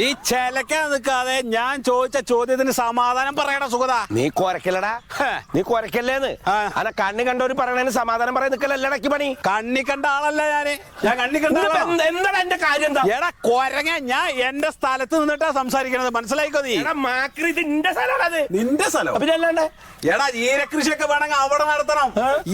ഈ ചെലക്കാൻ നിൽക്കാതെ ഞാൻ ചോദിച്ച ചോദ്യത്തിന് സമാധാനം പറയണ സുഗത. നീ കൊരക്കില്ലടാ. നീ കൊരക്കല്ലേന്ന്. അല്ല കണ്ണി കണ്ടവര് പറയണതിന് സമാധാനം പറയാൻ നിക്കല്ലടക്കി പണി. കണ്ണി കണ്ട ആളല്ല ഞാൻ. ഞാൻ കണ്ണി കണ്ട എന്താ എന്താണ് എന്റെ കാര്യം എന്താ? എടാ കൊരങ്ങ ഞാൻ എന്റെ സ്ഥലത്ത് നിന്നിട്ടാ സംസാരിക്കണത്. മനസ്സിലായിക്കോ നീ? മാക്രി നിന്റെ ഇന്റെ സ്ഥലമാണത് നിന്റെ സ്ഥലം? പിന്നെ അല്ലാണ്ട് എടാ ഈരകൃഷിയൊക്കെ വേണമെങ്കിൽ അവിടെ നടത്തണം.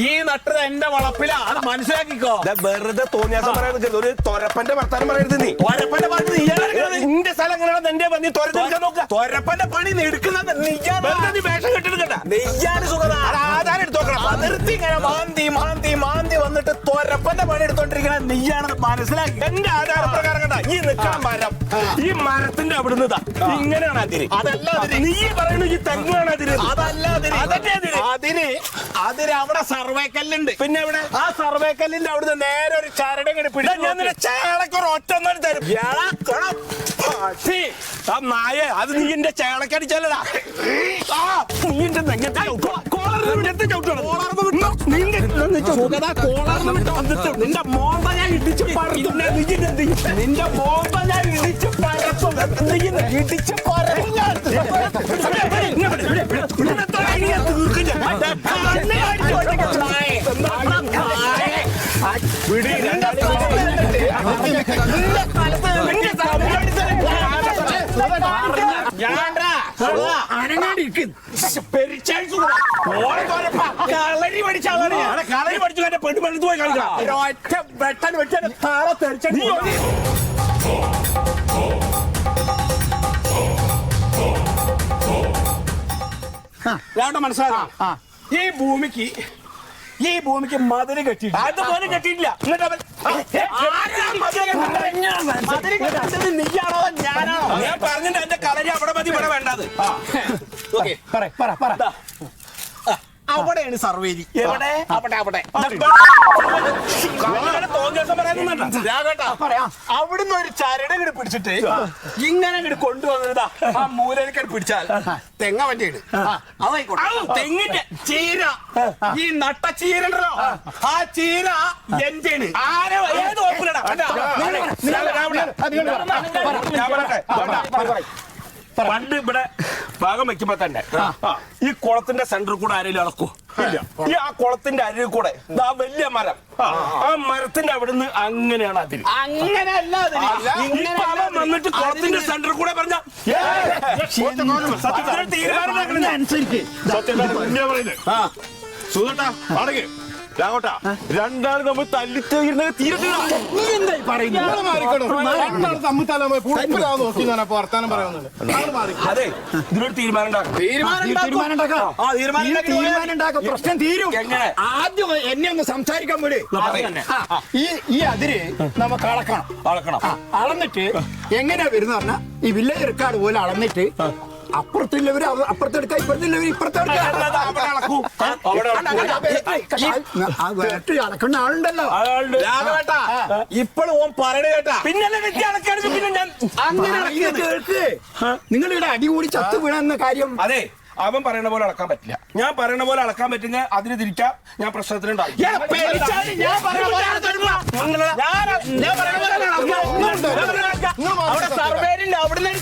ഈ നട്ടത് എന്റെ വളപ്പിലാ. അത് മനസ്സിലാക്കിക്കോ. വെറുതെ തോന്നിയാസം പറയാൻ ഒരു തൊരപ്പന്റെ വർത്താനം പറയരുത് നീ. തൊരപ്പന്റെ വർത്താനം. നിന്റെ സ്ഥലം എങ്ങനെയാണ് നിന്റെ നീ തുരത്തെടുക്കാൻ നോക്കുക തുരപ്പന്റെ പണി എടുക്കുന്നത് നീയാണ് വെറുതെ നീ വേഷം കെട്ടിടുക്കണ്ട നെയ്യാണ് സുഖത ആധാരം. അതിർത്തി ഇങ്ങനെ മാന്തി മാന്തി മാന്തി വന്നിട്ട് തൊരപ്പന്റെ പണി എടുത്തോണ്ടിരിക്കണ നെയ്യാണെന്ന് മനസ്സിലാക്കി. എന്റെ ആധാരപ്രകാരം കണ്ട ഈ നിൽക്കാൻ മരം ഈ മരത്തിന്റെ അവിടുന്ന് ഇങ്ങനെയാണ് അതിര്. അതല്ല അതിര്. നീ പറയുന്നു ഈ തെങ്ങാണ് അതിര്. അതല്ല അതിര്. അതന്നെ അതിര്. അതിര് അതിര് അവിടെ സർവേക്കല്ലുണ്ട് പിന്നെ അവിടെ ആ സർവേക്കല്ലിന്റെ അവിടുന്ന് നേരെ ഒരു ചരട് ഇങ്ങനെ പിടിച്ചു ഞാൻ നിന്റെ ചേളക്കൊരു ഒറ്റ ഒന്നും തരും. ആ നായ അത് നീ എന്റെ ചേളക്കടിച്ചല്ലടാ നീ എന്റെ നെങ്ങത്തെ കോളർന്ന് വിട്ടോ. നിന്റെ മോന്ത ഞാൻ ഇടിച്ച് പരത്തും. നിന്റെ മോന്ത ഞാൻ ഇടിച്ച് പരത്തും. ഇടിച്ച് പരത്തും കളരി പഠിച്ച ആളാണ് ഞാൻ. കളരി പഠിച്ചു എന്റെ പെണ്ണ് പെണ്ണ് പോയി കളിക്കണം. ഒരൊറ്റ വെട്ടൻ വെച്ചാൽ താറ തെറിച്ചു ഞാൻ മനസ്സിലാക്കാം. ഈ ഭൂമിക്ക് ഈ ഭൂമിക്ക് മതിൽ കെട്ടിയിട്ട് അതുപോലെ കെട്ടിയിട്ടില്ല. എന്നിട്ട് അവൻ ആരാ മതിൽ കെട്ടുന്നത്? മതിൽ കെട്ടുന്നത് നീയാണോ ഞാനാണോ? ഞാൻ പറഞ്ഞിട്ട് എന്റെ കളരി അവിടെ മതി ഇവിടെ വേണ്ടത് ഓക്കേ. ദാ. അവിടെയാണ് സർവേരി എവിടെ? അവിടെ അവിടെ. അവിടുന്ന് ഒരു ചരട് ഇങ്ങോട്ട് പിടിച്ചിട്ട് ഇങ്ങനെ ഇങ്ങോട്ട് കൊണ്ടുവന്നതാ ആ മൂലയിലേക്ക് പിടിച്ചാൽ തെങ്ങ വണ്ടിയാണ്. അതായിക്കോട്ടെ. തെങ്ങിന്റെ ചീര. ഈ നട്ട ചീര ഉണ്ടല്ലോ ആ ചീര ആരോ ഏത്. പണ്ട് ഇവിടെ ഭാഗം വെക്കുമ്പോ തന്നെ. ഈ കുളത്തിന്റെ സെന്ററിൽ കൂടെ ആരെങ്കിലും ഇളക്കൂ ഈ ആ കുളത്തിന്റെ അരികിൽ കൂടെ. ആ വലിയ മരം. ആ. മരത്തിന്റെ അവിടുന്ന് അങ്ങനെയാണ് അതിൽ അങ്ങനെയല്ല വന്നിട്ട് കുളത്തിന്റെ സെന്ററിൽ കൂടെ പറഞ്ഞ സത്യത്തിൽ തീരുമാനം സുഖട്ടാ അടങ്ങ് രാഘോട്ടാ രണ്ടാൾ നമ്മൾ അതെ ഇതിനൊരു തീരുമാനം തീരുമാനം പ്രശ്നം തീരും. എങ്ങനെ? ആദ്യം എന്നെ ഒന്ന് സംസാരിക്കാൻ വിട്. ഈ ഈ അതിര് നമുക്ക് അളക്കണം. അളക്കണം. അളന്നിട്ട് എങ്ങനെയാ വരുന്ന പറഞ്ഞാ ഈ വില്ലേജ് റെക്കാർഡ് പോലെ അളന്നിട്ട് ഇവിടെ അപ്പുറത്തെടുക്കാം ഇപ്പുറത്തെടുക്കാം അവിടെ അവിടെ അളക്കുന്ന ആളുണ്ടല്ലോ. ഇപ്പോഴും ഓൻ പറയണ കേട്ടാ. പിന്നെ കേൾക്ക്. നിങ്ങളിവിടെ അടികൂടി ചത്തു വീണെന്ന കാര്യം അതെ അവൻ പറയണ പോലെ അളക്കാൻ പറ്റില്ല. ഞാൻ പറയണ പോലെ അളക്കാൻ പറ്റുന്ന അതിന് തിരിക്കാം ഞാൻ അളക്കുക. അവിടെ സർവേരില്ല അവിടുന്ന്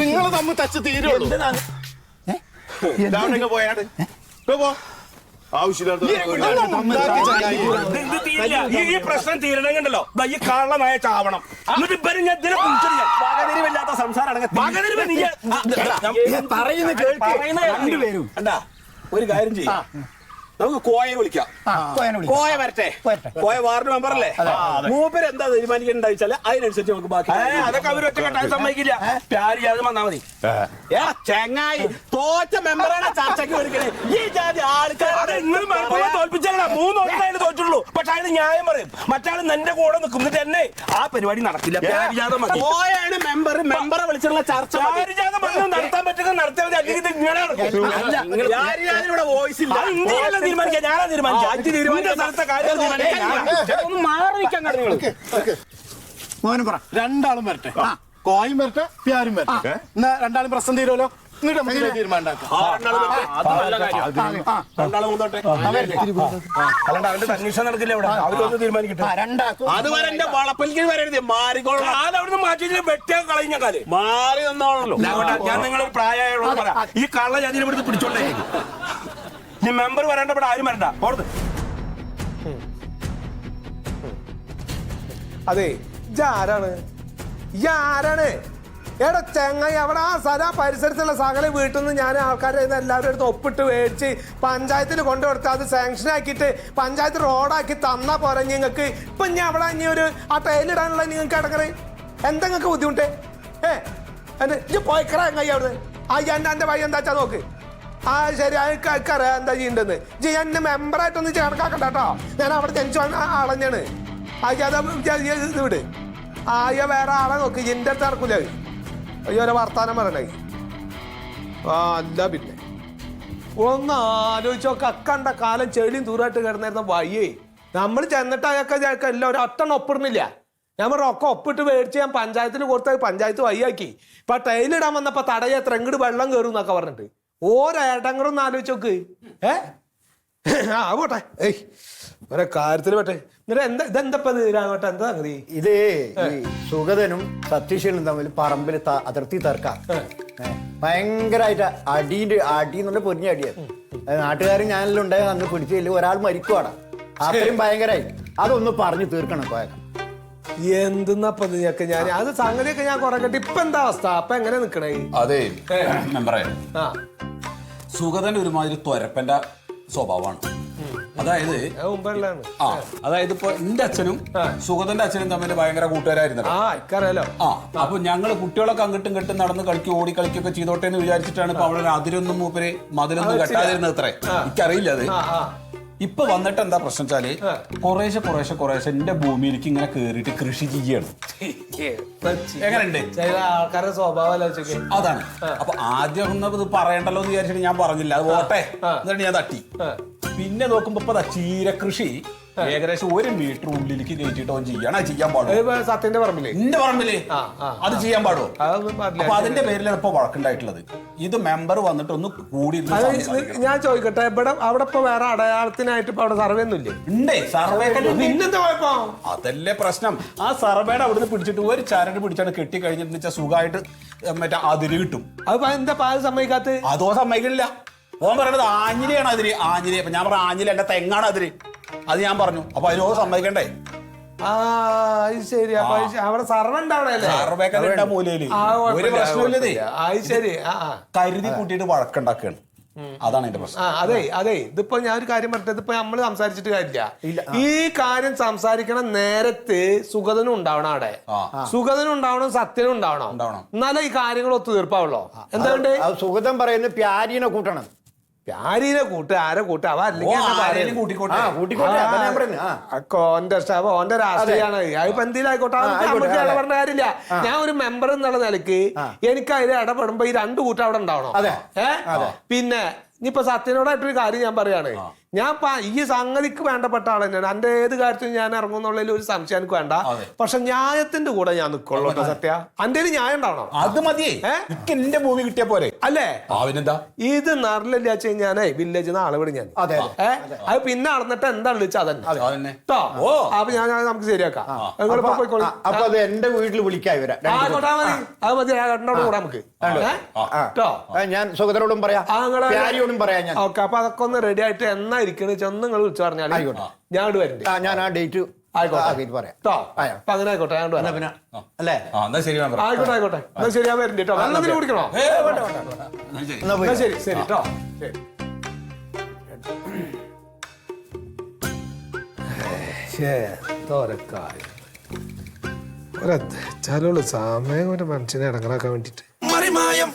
നിങ്ങൾ തമ്മിൽ തച്ച് തീരുള്ളൂ രാവണങ്ങ് പോ, ഈ ഈ പ്രശ്നം തീരണമെങ്കിണ്ടല്ലോ ഈ കാരണമായ ചാവണം. എന്നിട്ട് ഇവർ ഞാൻ ഇതിനെ കുറിച്ചില്ല പകതിരിവില്ലാത്ത സംസാരമാണ് മകനിരുവ നീ ഞാൻ- പറയുന്ന കേൾക്ക്. രണ്ടുപേരും. കണ്ടാ ഒരു കാര്യം ചെയ്യാം. നമുക്ക് കോയെ വിളിക്കാം. കോയ വരട്ടെ. വരട്ടെ. കോയ വാർഡ് മെമ്പർ അല്ലേ മൂപ്പര് എന്താ തീരുമാനിക്കണ്ടാ വെച്ചാൽ അതിനനുസരിച്ച് നമുക്ക് ബാക്കി അതൊക്കെ അവർ ഒറ്റ കെട്ടാൻ സമ്മതിക്കില്ല. പ്യാരി അത് വന്നാ മതി. ഏ, ചെങ്ങായി തോറ്റ മെമ്പറാണ് ചർച്ചയ്ക്ക് വിളിക്കണേ ഈ ജാതി ആൾക്കാരെ നിങ്ങൾ മലപ്പുറം തോൽപ്പിച്ചാലോ മൂന്ന് ഒന്നായാലും തോറ്റുള്ളൂ പക്ഷെ അയാൾ ന്യായം പറയും. മറ്റാൾ നിന്റെ കൂടെ നിൽക്കും. എന്നിട്ട് എന്നെ ആ പരിപാടി നടക്കില്ല. കോയാണ് മെമ്പർ മെമ്പറെ. വിളിച്ചുള്ള ചർച്ച നടത്താൻ ഞാനാ സ്ഥലത്തെ കാര്യം തീരുമാനിക്കാൻ ഒന്ന് മാറി നിൽക്കാൻ നിങ്ങൾ മോഹനം പറ. രണ്ടാളും വരട്ടെ. കോയും വരട്ടെ പ്യാരും വരട്ടെ. എന്നാ രണ്ടാളും പ്രശ്നം തീരുമല്ലോ എന്നിട്ട് നമുക്ക് ഇതിന് തീരുമാനം ഉണ്ടാക്കാം ആ, രണ്ടാൾ വരട്ടെ. അത് നല്ല കാര്യം. ആ, രണ്ടാൾ മൂന്നോട്ടെ അതുകൊണ്ട് അവന്റെ അന്വേഷണം നടക്കില്ല ഇവിടെ. അവരൊന്ന് തീരുമാനിക്കട്ടെ. ആ, രണ്ടാക്കും. അതുവരെ എന്റെ വളപ്പലിക്ക് വരരുത്. മാറിക്കോളാം ഞാൻ അവിടുന്ന് മാറ്റി വെട്ടിയാൽ കളഞ്ഞ കാൽ മാറി നിന്നോളൂ ഞാൻ നിങ്ങൾ പ്രായമായുള്ള ഈ കള്ള ഞാൻ ഇവിടുന്ന് പിടിച്ചോണ്ടേ. നീ മെമ്പർ വരേണ്ട ഇവിടെ ആരും വരണ്ട. ഓർത്ത്. അതെ ഇജാരാണ് ഇജാരാണ് എടാ ചെങ്ങായി അവിടെ ആ സ്ഥല പരിസരത്തുള്ള സകല വീട്ടിൽ നിന്ന് ഞാൻ ആൾക്കാരെ എല്ലാവരും അടുത്ത് ഒപ്പിട്ട് മേടിച്ച് പഞ്ചായത്തിൽ കൊണ്ടുകൊടുത്ത് അത് സാങ്ഷൻ ആക്കിയിട്ട് പഞ്ചായത്ത് റോഡാക്കി തന്നാ പോലെ നിങ്ങൾക്ക്. ഇപ്പൊ ഞാൻ അവിടെ ഇനി ഒരു ആ ടൈലിടാനുള്ള നിങ്ങൾക്ക് ഇടങ്ങറ് എന്താ നിങ്ങൾക്ക് ബുദ്ധിമുട്ട്? ഏ എന്നെ ഇത് പോയിക്കറ ചെങ്ങായി അവിടെ ആ എന്റെ എന്റെ വഴി എന്താ വെച്ചാൽ നോക്ക്. ആ ശരി അറിയാം എന്താ ചെയ്യണ്ടെന്ന് ജി എന്നെ മെമ്പറായിട്ടൊന്ന് ചേർക്കാക്കണ്ട കേട്ടോ. ഞാൻ അവിടെ ജനിച്ചു ആ ആളഞ്ഞാണ് അയ്യാതെ ഇത് വിട്. ആയ വേറെ ആളെ നോക്ക് എന്റെ അടുത്ത് അത്. അയ്യോ വർത്താനം പറയണേ ആ അല്ല പിന്നെ. ഒന്ന് ആലോചിച്ചോ കക്കണ്ട കാലം ചെളിയും ദൂരമായിട്ട് കിടന്നിരുന്ന വയ്യേ നമ്മൾ ചെന്നിട്ട് അയാൾക്ക് അയാൾക്ക് എല്ലാം ഒരു ഒറ്റ ഒപ്പിടുന്നില്ല. ഞാൻ പറഞ്ഞ ഒക്കെ ഒപ്പിട്ട് മേടിച്ച് ഞാൻ പഞ്ചായത്തിന് കൊടുത്ത പഞ്ചായത്ത് വയ്യാക്കി ഇപ്പൊ ടൈലിടാൻ വന്നപ്പോ തടയ എത്ര വെള്ളം കയറും എന്നൊക്കെ പറഞ്ഞിട്ട്. ഓരോ ആലോചിച്ച് നോക്ക്. ഏ? ആ പോട്ടെ. ഏയ്. ഒരേ കാര്യത്തിൽ പറ്റേ എന്നിട്ട് എന്താ ഇതെന്തപ്പ രാമട്ടെ എന്താ സംഗതി? ഇത് സുഗതനും സത്യശീലും തമ്മിൽ പറമ്പിൽ അതിർത്തി തർക്കാം. ഭയങ്കരമായിട്ട് അടിയുടെ അടി എന്നുള്ള പൊരിഞ്ഞ അടിയാണ് നാട്ടുകാരൻ ഞാനെല്ലാം ഉണ്ടായ അന്ന് പിടിച്ചില്ല ഒരാൾ മരിക്കുവാടാ. അത്രയും ഭയങ്കരമായി അതൊന്ന് പറഞ്ഞു തീർക്കണം പോയ എന്തെന്നപ്പ ഇതൊക്കെ ഞാൻ അത് സംഗതിയൊക്കെ ഞാൻ കുറെ കെട്ടി. ഇപ്പൊ എന്താ അവസ്ഥ? അപ്പൊ എങ്ങനെ നിക്കണേ? അതെ. സുഗതൻ ഒരുമാതിരി ത്വരപ്പന്റെ സ്വഭാവമാണ്. അതായത് ആ അതായത് ഇപ്പൊ എന്റെ അച്ഛനും സുഗതന്റെ അച്ഛനും തമ്മിൽ ഭയങ്കര കൂട്ടുകാരായിരുന്നു ആ അപ്പൊ ഞങ്ങൾ കുട്ടികളൊക്കെ അങ്ങോട്ടും ഇങ്ങോട്ടും നടന്ന് കളിക്കും ഓടി കളിക്കൊക്കെ ചെയ്തോട്ടെ എന്ന് വിചാരിച്ചിട്ടാണ് ഇപ്പൊ അവിടെ അതിരൊന്നും മൂപ്പര് മതിലൊന്നും കെട്ടാതിരുന്നത് അത്രേ. എനിക്കറിയില്ല അത്. ഇപ്പൊ വന്നിട്ട് എന്താ പ്രശ്നം വെച്ചാൽ കുറേശ്ശെ കുറേശ്ശെ കുറേശ്ശെ എന്റെ ഭൂമിയിലേക്ക് ഇങ്ങനെ കേറിയിട്ട് കൃഷി ചെയ്യാണ് എങ്ങനെയുണ്ട്? ചില ആൾക്കാരുടെ സ്വഭാവം അതാണ്. അപ്പൊ ആദ്യം ഒന്ന് ഇത് പറയണ്ടല്ലോ എന്ന് വിചാരിച്ചിട്ട് ഞാൻ പറഞ്ഞില്ല. അത് പോട്ടെ. എന്നിട്ട് ഞാൻ തട്ടി. പിന്നെ നോക്കുമ്പോ ഇപ്പൊ ചീര കൃഷി. ഏകദേശം ഒരു മീറ്റർ ഉള്ളിലേക്ക് കയറ്റിട്ട് ചെയ്യണം. ചെയ്യാൻ പാടുള്ളൂ. സത്യന്റെ പറമ്പിൽ. എന്റെ പറമ്പിൽ? അത് ചെയ്യാൻ പാടുമോ പാടില്ല. അപ്പൊ അതിന്റെ പേരിലാണ് ഇപ്പൊ വഴക്കുണ്ടായിട്ടുള്ളത്. ഇത് മെമ്പർ വന്നിട്ട് ഒന്ന് കൂടി ഞാൻ ചോദിക്കട്ടെ ഇവിടെ അവിടെ ഇപ്പൊ വേറെ അടയാളത്തിനായിട്ട് ഇപ്പൊ അവിടെ സർവേ ഒന്നും ഇല്ലേ ഉണ്ടേ. സർവേ പിന്നെന്താ അതല്ലേ പ്രശ്നം. ആ സർവേയുടെ അവിടുന്ന് പിടിച്ചിട്ട് ഒരു ചരട് പിടിച്ചാണ് കെട്ടി കഴിഞ്ഞിട്ട് വെച്ചാൽ സുഖമായിട്ട് മറ്റേ അതിര് കിട്ടും. അത് എന്താ പാൽ സമ്മതിക്കാത്ത അതോ സമ്മതിക്കണില്ല. ഓൻ പറയണത് ആഞ്ഞിലിയാണ് അതിര്. ആഞ്ഞിലി അപ്പൊ ഞാൻ പറഞ്ഞ ആഞ്ഞിലി എന്റെ തെങ്ങാണ് അതിര്. അത് ഞാൻ പറഞ്ഞു. അപ്പൊ അതിനോ സമ്മതിക്കണ്ടേ? ആ അത് ശരി. അപ്പൊ അവിടെ സർവേ മൂലയിൽ. ഒരു പ്രശ്നമില്ലതേ. അത് ശരി. ആ കരുതി കൂട്ടിയിട്ട് വഴക്കുണ്ടാക്കുകയാണ്. അതാണ് എന്റെ പ്രശ്നം. അതെ അതെ. ഇതിപ്പോ ഞാൻ ഒരു കാര്യം പറഞ്ഞത് ഇതിപ്പോ നമ്മൾ സംസാരിച്ചിട്ട് കാര്യമില്ല. ഈ കാര്യം സംസാരിക്കണ നേരത്ത് സുഗതനും ഉണ്ടാവണം അവിടെ. സുഗതനും ഉണ്ടാവണം സത്യനും ഉണ്ടാവണം. എന്നാലേ ഈ കാര്യങ്ങൾ ഒത്തുതീർപ്പാവുള്ളോ. എന്താ സുഗതം പറയുന്നത് പ്യാരീനെ കൂട്ടണം. ആരീനെ കൂട്ട് ആരെ കൂട്ട്? അവ അതൊക്കെ ഓന്റെ രാഷ്ട്രീയമാണ് അതിപ്പോ എന്തിനായിക്കോട്ടെ ഇടപെടേണ്ട കാര്യമില്ല. ഞാൻ ഒരു മെമ്പർ എന്നുള്ള നിലയ്ക്ക് എനിക്ക് അതിൽ ഇടപെടുമ്പോ ഈ രണ്ട് കൂട്ടം അവിടെ ഉണ്ടാവണം. പിന്നെ ഇനിയിപ്പോ സത്യനോടായിട്ടൊരു കാര്യം ഞാൻ പറയാണ്. ഞാൻ ഈ സംഗതിക്ക് വേണ്ടപ്പെട്ട ആൾ തന്നെയാണ്. എന്റെ ഏത് കാര്യത്തിലും ഞാൻ ഇറങ്ങുന്നുള്ളതിൽ ഒരു സംശയം എനിക്ക് വേണ്ട. പക്ഷെ ന്യായത്തിന്റെ കൂടെ ഞാൻ നിൽക്കുള്ളൂ സത്യ. എന്റെ ന്യായം ഉണ്ടാവണം. അത് മതി എന്റെ ഭൂമി കിട്ടിയ പോലെ അല്ലേ? ഇത് നടലില്ല വെച്ച് കഴിഞ്ഞാലേ വില്ലേജിൽ നിന്ന് ആളെ വിടും ഞാൻ. അതെ, പിന്നെ നടന്നിട്ട് എന്താ വിളിച്ചാ അതന്നെ. ഓ. കേട്ടോ അപ്പൊ ഞാൻ നമുക്ക് ശരിയാക്കാം. അപ്പൊ അത് എന്റെ വീട്ടിൽ വിളിക്കായി വരാം ആ കൊട്ടാ മതി. അത് കൂടാ നമുക്ക്? കേട്ടോ ഞാൻ സുഗതനോടും പറയാം. പറയാം ഞാൻ. ഓക്കെ അപ്പൊ അതൊക്കെ ഒന്ന് റെഡി ആയിട്ട് എന്നാ ചെന്ന് നിങ്ങൾ വിളിച്ചു പറഞ്ഞാൽ. ഞാൻ ഇവിടെ ആ, ഞാൻ ആ ഡേറ്റ് ആയിക്കോട്ടെ. പറയാം. കേട്ടോ ആയോ. അപ്പൊ അങ്ങനെ ആയിക്കോട്ടെ ഞാൻ ഇവിടെ വരാം. പിന്നെ അല്ലേ? ആ എന്നാ ശരി മെമ്പർ ആയിക്കോട്ടെ ആയിക്കോട്ടെ. എന്നാ ശരി ഞാൻ വരണ്ടേ കേട്ടോ കുടിക്കണോ ഏ വേണ്ട വേണ്ട വേണ്ട. എന്നാ ശരി. എന്നാ പോയി. ശരി ശരി കേട്ടോ ശരി. തോരക്കായ. ഒരച്ചാലുള്ള സമയം ഒരു മനുഷ്യനെ ഇടങ്ങളാക്കാൻ വേണ്ടിട്ട്. മറിമായം.